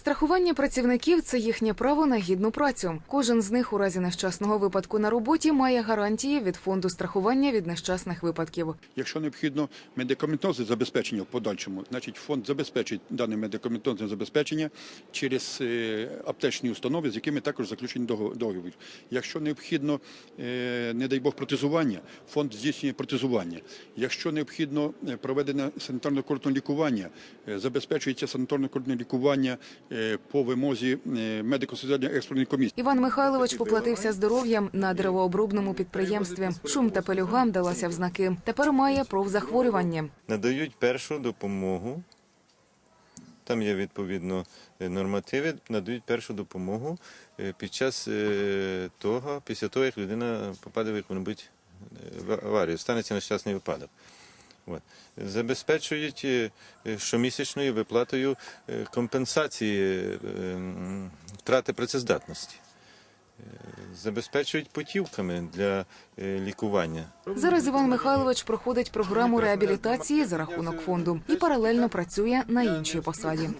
Страхування працівників це їхнє право на гідну працю. Кожен з них у разі нещасного випадку на роботі має гарантії від фонду страхування від нещасних випадків. Якщо необхідно медикаментозне забезпечення в подальшому, значить фонд забезпечить дане медикаментозне забезпечення через е, аптечні установи, з якими також заключені дого- договір. Якщо необхідно, е, не дай Бог, протезування, фонд здійснює протезування. Якщо необхідно е, проведення санітарно-курортного лікування, е, забезпечується санітарно-курортне лікування е, по вимозі е, медико-соціальної експертної комісії. Іван Михайлович поплатився здоров'ям на деревообробному підприємстві. Шум та пелюга далася в знаки. Тепер має профзахворювання. надають першу допомогу. Там є відповідно е, нормативи, надають першу допомогу е, під час е, того, після того, як людина попаде в яку-небудь е, в аварію, станеться нещасний випадок. Забезпечують е, е, щомісячною виплатою е, компенсації втрати працездатності. Забезпечують путівками для лікування. Зараз Іван Михайлович проходить програму реабілітації за рахунок фонду і паралельно працює на іншій посаді.